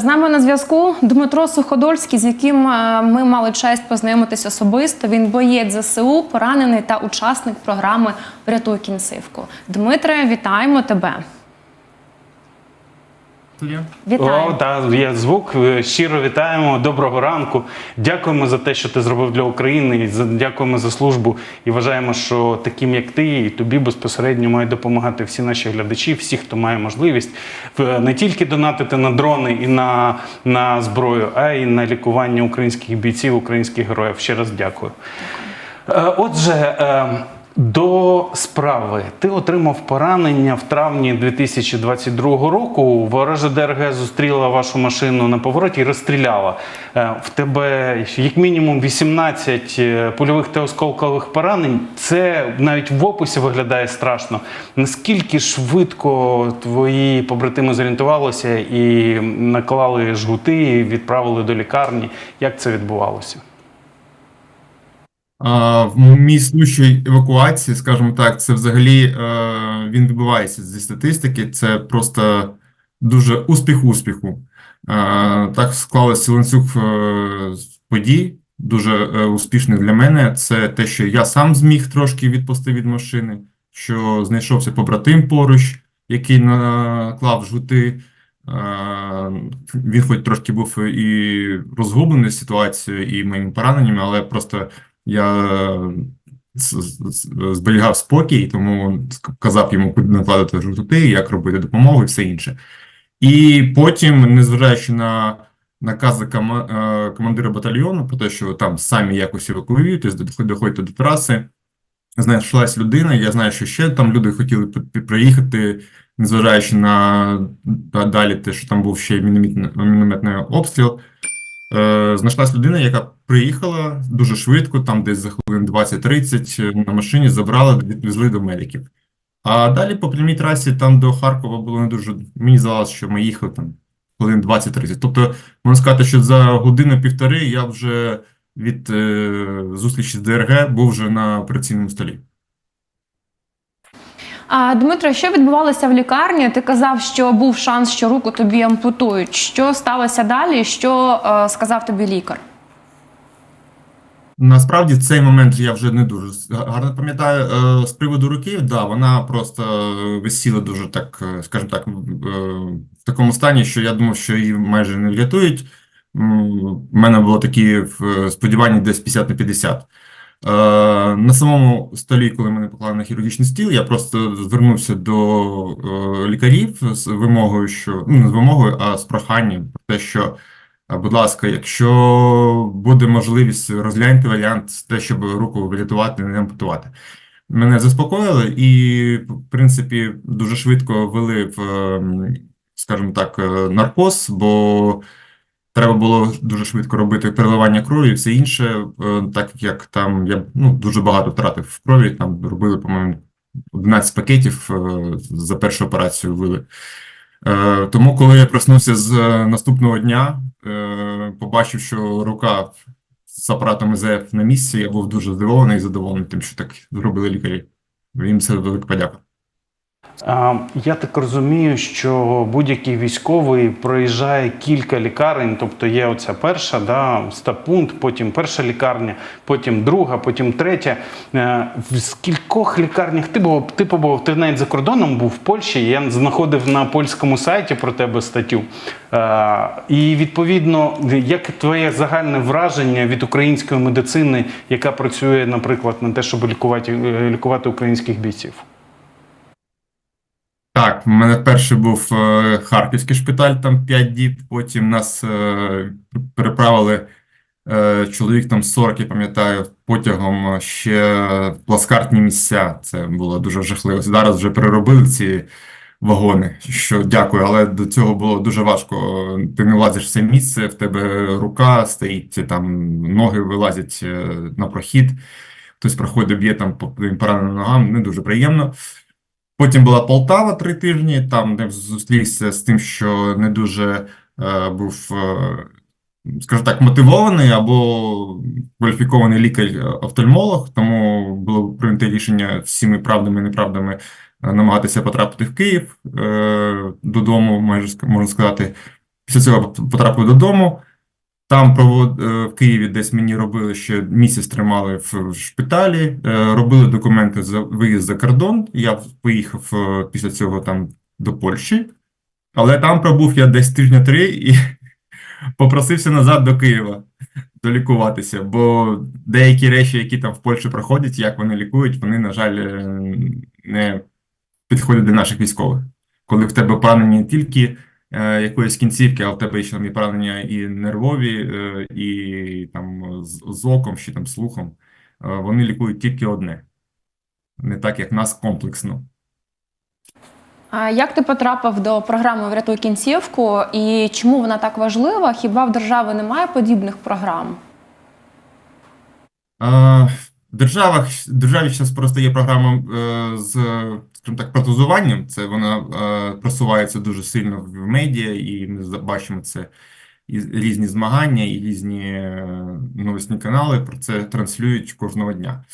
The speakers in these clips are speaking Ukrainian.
З нами на зв'язку Дмитро Суходольський, з яким е, ми мали честь познайомитись особисто. Він боєць ЗСУ, поранений та учасник програми Врятуй кінцівку. Дмитре, вітаємо тебе. Вітаю. О, так, є звук. Е, Щиро вітаємо. Доброго ранку. Дякуємо за те, що ти зробив для України. за- Дякуємо за службу. І вважаємо, що таким як ти, і тобі безпосередньо мають допомагати всі наші глядачі, всі, хто має можливість не тільки донатити на дрони і на, на зброю, а й на лікування українських бійців, українських героїв. Ще раз дякую. Е, Отже, е, до справи ти отримав поранення в травні 2022 року. Ворожа ДРГ зустріла вашу машину на повороті і розстріляла. Е, В тебе як мінімум 18 е, польових та осколкових поранень. Це навіть в описі виглядає страшно. Наскільки швидко твої побратими зорієнтувалися і наклали жгути, і відправили до лікарні? Як це відбувалося? В мій случай евакуації, скажімо так, це взагалі е, він відбувається зі статистики. Це просто дуже успіх успіху. Е, Так склалося ланцюг е, подій, дуже успішний для мене. Це те, що я сам зміг трошки відпустити від машини, що знайшовся побратим поруч, який наклав жгути. Він хоч трошки був і розгублений ситуацією, і моїми пораненнями, але просто я зберігав спокій, тому казав йому, куди накладати жгути, як робити допомогу і все інше. І потім, незважаючи на накази е, командира батальйону про те, що там самі якось евакуюєтесь, доходьте до траси, знайшлась людина, я знаю, що ще там люди хотіли пр- приїхати, незважаючи на далі те, що там був ще мінометний обстріл. Е, знайшлась людина, яка приїхала дуже швидко, там десь за хвилин 20-30 е, на машині забрала, відвезли до медиків. А далі по прямій трасі там до Харкова було не дуже. Мені здалося, що ми їхали там хвилин 20-30. Тобто, можна сказати, що за годину-півтори я вже від е, зустрічі з ДРГ був вже на операційному столі. А Дмитро, що відбувалося в лікарні? Ти казав, що був шанс, що руку тобі ампутують. Що сталося далі? Що е, сказав тобі лікар? Насправді в цей момент я вже не дуже гарно пам'ятаю. Е, З приводу руки, да, вона просто висіла дуже так, е, скажімо так, в е, такому стані, що я думав, що її майже не врятують. У мене було такі сподівання десь 50 на 50. Е, На самому столі, коли мене поклали на хірургічний стіл, я просто звернувся до е, лікарів з вимогою, що ну не з вимогою, а з проханням про те, що Будь ласка, якщо буде можливість, розгляньте варіант те, щоб руку врятувати, не ампутувати. Мене заспокоїли і, в принципі, дуже швидко ввели в, ем, скажімо так, е, наркоз, бо треба було дуже швидко робити переливання крові і все інше, е, так як там я ну, дуже багато втратив в крові, там робили, по-моєму, 11 пакетів е, за першу операцію ввели. Е, Тому, коли я проснувся з наступного дня, побачив, що рука з апаратом ІЗФ на місці, я був дуже здивований і задоволений тим, що так зробили лікарі. Їм це велика подяка. Я так розумію, що будь-який військовий проїжджає кілька лікарень, тобто є оця перша, да, стаб-пункт, потім перша лікарня, потім друга, потім третя. Е, В скількох лікарнях ти був? Ти побував, ти навіть за кордоном був в Польщі. Я знаходив на польському сайті про тебе статтю. Е, І відповідно, як твоє загальне враження від української медицини, яка працює, наприклад, на те, щоб лікувати, е, лікувати українських бійців? Так, в мене перший був е, харківський шпиталь, там 5 діб. Потім нас е, переправили е, чоловік там 40, я пам'ятаю, потягом ще в плацкартні місця. Це було дуже жахливо. Зараз вже переробили ці вагони, що дякую, але до цього було дуже важко. Ти не влазиш в це місце, в тебе рука стоїть, там ноги вилазять е, на прохід. Хтось проходить, б'є там по пораненим ногам, не дуже приємно. Потім була Полтава три тижні, там де зустрівся з тим, що не дуже е, був, е, скажімо так, мотивований або кваліфікований лікар-офтальмолог, тому було прийнято рішення всіми правдами і неправдами е, намагатися потрапити в Київ е, додому, майже можна сказати. Після цього потрапив додому. Там провод... е, в Києві десь мені робили ще місяць тримали в шпиталі, е, робили документи за виїзд за кордон. Я поїхав е, після цього там до Польщі, але там пробув я десь тижня три і попросився назад до Києва долікуватися, бо деякі речі, які там в Польщі проходять, як вони лікують, вони, на жаль, не підходять до наших військових. Коли в тебе поранення не тільки якоїсь кінцівки, а в тебе ще там є поранення і нервові, е, і там з, з оком, чи там слухом, е, вони лікують тільки одне. Не так, як нас комплексно. А як ти потрапив до програми Врятуй кінцівку і чому вона так важлива? Хіба в держави немає подібних програм? Е, Державах, державі зараз просто є програма е, з, скажімо так, протезуванням. Це вона е, просувається дуже сильно в медіа, і ми бачимо це і різні змагання, і різні е, новосні канали про це транслюють кожного дня.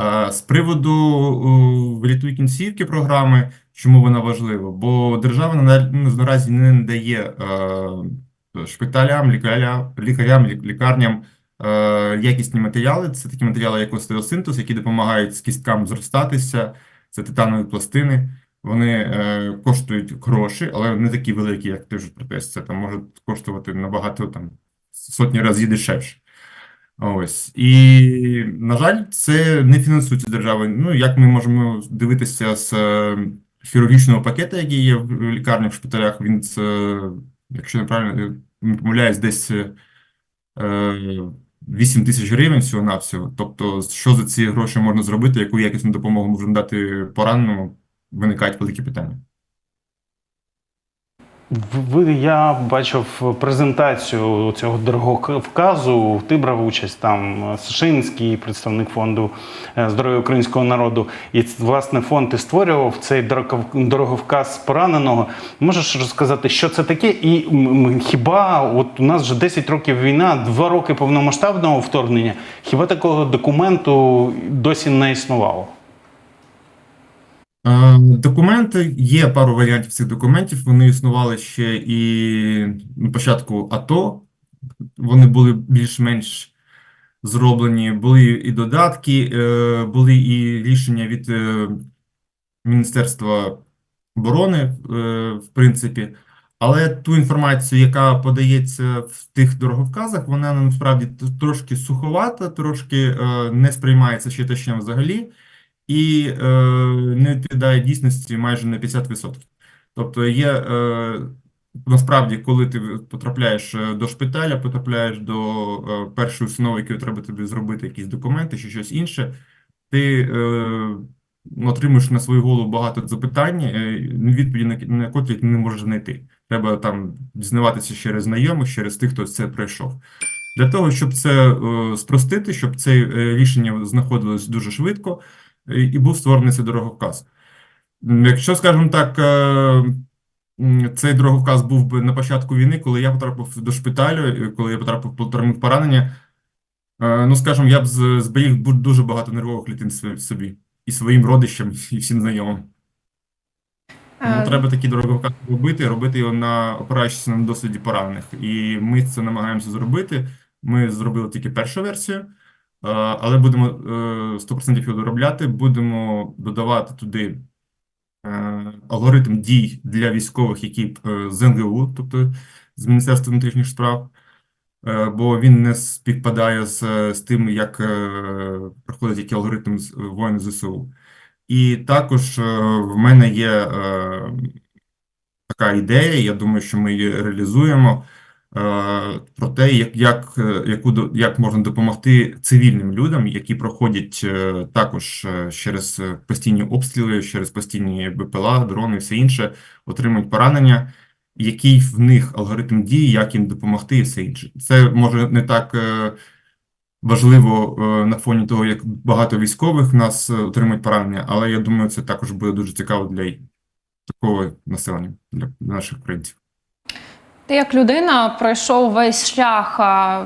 Е, З приводу «Врятуй кінцівки» програми, чому вона важлива? Бо держава ну, наразі не надає е, шпиталям, лікарям, лікарям, лікарням якісні матеріали. Це такі матеріали, як остеосинтез, які допомагають з кісткам зростатися. Це титанові пластини. Вони е, коштують гроші, але не такі великі, як ти вже протез. Це там може коштувати набагато там сотні разів дешевше. Ось. І, на жаль, це не фінансується державою. Ну, як ми можемо дивитися з е, хірургічного пакету, який є в лікарнях, в шпиталях, він, це, якщо неправильно не помиляюсь, десь е, 8 тисяч гривень всього на всього. Тобто, що за ці гроші можна зробити, яку якісну допомогу можна дати пораненому, виникають великі питання. Ви, я бачив презентацію цього дорогого вказу. Ти брав участь там Сашинський, представник фонду е, здоров'я українського народу. І власне фонд і створював цей дорогов- дороговказ пораненого. Можеш розказати, що це таке? І хіба от у нас вже 10 років війна, 2 роки повномасштабного вторгнення? Хіба такого документу досі не існувало? Е, Документи, є пару варіантів цих документів. Вони існували ще і на початку АТО. Вони були більш-менш зроблені. Були і додатки, е, були і рішення від е, Міністерства оборони, в принципі. Але ту інформацію, яка подається в тих дороговказах, вона насправді трошки суховата, трошки не сприймається читачем взагалі і е, не відповідає дійсності майже на 50%. Тобто є е, насправді, коли ти потрапляєш е, до шпиталя, потрапляєш до е, першої установи, яку треба тобі зробити якісь документи чи щось інше, ти е, отримуєш на свою голову багато запитань, е, відповіді на, на котрі ти не можеш знайти. Треба там дізнаватися через знайомих, через тих, хто це пройшов. Для того, щоб це е, спростити, щоб це е, рішення знаходилось дуже швидко, і був створений цей дороговказ. Якщо, скажімо так, е, цей дороговказ був би на початку війни, коли я потрапив до шпиталю, коли я потрапив отримав поранення, е, ну, скажімо, я б зберіг дуже багато нервових клітин собі- і своїм родичам, і всім знайомим. Е, треба такі дороговказ робити, робити його на опираючись на досвіді поранених. І ми це намагаємося зробити. Ми зробили тільки першу версію, але будемо е, 100% його доробляти. Будемо додавати туди е, алгоритм дій для військових, які е, з НГУ, тобто з Міністерства внутрішніх справ, е, бо він не співпадає з, з тим, як е, проходить який алгоритм воїни ЗСУ. І також е, в мене є е, така ідея, я думаю, що ми її реалізуємо, е, про те, як, як, е, яку, як можна допомогти цивільним людям, які проходять е, також е, через е, постійні обстріли, через постійні БПЛА, дрони і все інше, отримують поранення, який в них алгоритм дії, як їм допомогти і все інше. Це може не так е, важливо е, на фоні того, як багато військових нас е, отримують поранення, але я думаю, це також буде дуже цікаво для такого населення, для наших українців. Ти як людина пройшов весь шлях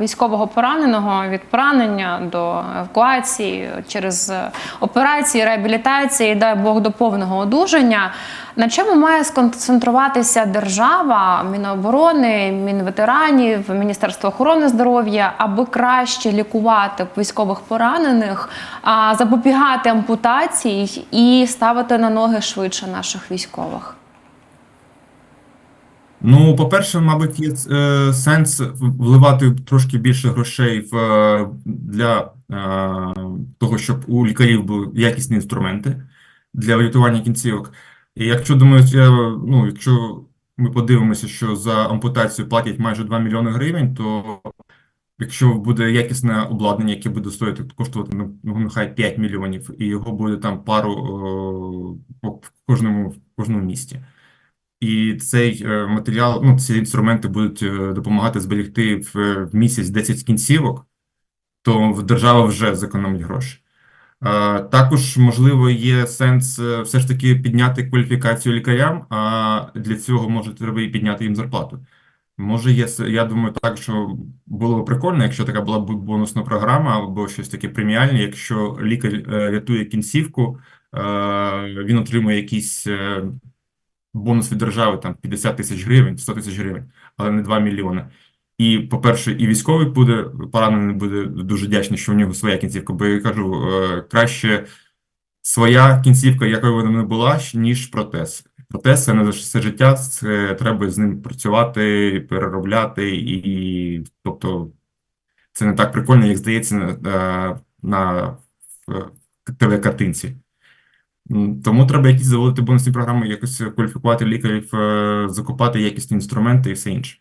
військового пораненого від поранення до евакуації через е, операції, реабілітації, дай Бог до повного одужання. На чому має сконцентруватися держава, Міноборони, Мінветеранів, Міністерство охорони здоров'я, аби краще лікувати військових поранених, запобігати ампутації і ставити на ноги швидше наших військових? Ну, по-перше, мабуть, є е, сенс вливати трошки більше грошей в, е, для е, того, щоб у лікарів були якісні інструменти для врятування кінцівок. І якщо думаю, я, ну, якщо ми подивимося, що за ампутацію платять майже 2 мільйони гривень, то якщо буде якісне обладнання, яке буде стоїти коштувати ну, ну, нехай 5 мільйонів, і його буде там пару по в кожному в кожному місті. І цей е, матеріал, ну, ці інструменти будуть е, допомагати зберегти в, місяць 10 кінцівок, то держава вже зекономить гроші. Також, можливо, є сенс е, все ж таки підняти кваліфікацію лікарям, а для цього може треба і підняти їм зарплату. Може, є, я думаю, так, що було б прикольно, якщо така була б бонусна програма або щось таке преміальне, якщо лікар рятує кінцівку, він отримує якісь бонус від держави там 50 тисяч гривень, 100 тисяч гривень, але не 2 мільйони. І, по-перше, і військовий буде поранений буде дуже вдячний, що в нього своя кінцівка, бо я кажу, е, краще своя кінцівка, якою вона не була, ніж протез. Протез це не за все життя, це треба з ним працювати, переробляти, і, тобто, це не так прикольно, як здається на, е, на ТВ-картинці. Тому треба якісь заводити бонусні програми, якось кваліфікувати лікарів, е, закупати якісні інструменти і все інше.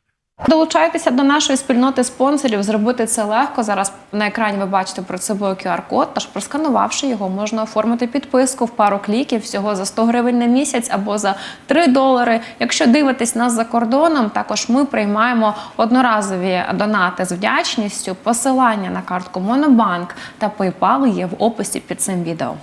Долучайтеся до нашої спільноти спонсорів. Зробити це легко. Зараз на екрані ви бачите перед собою QR-код. Тож, просканувавши його, можна оформити підписку в пару кліків всього за 100 гривень на місяць або за 3 долари. Якщо дивитесь нас за кордоном, також ми приймаємо одноразові донати з вдячністю. Посилання на картку Монобанк та PayPal є в описі під цим відео.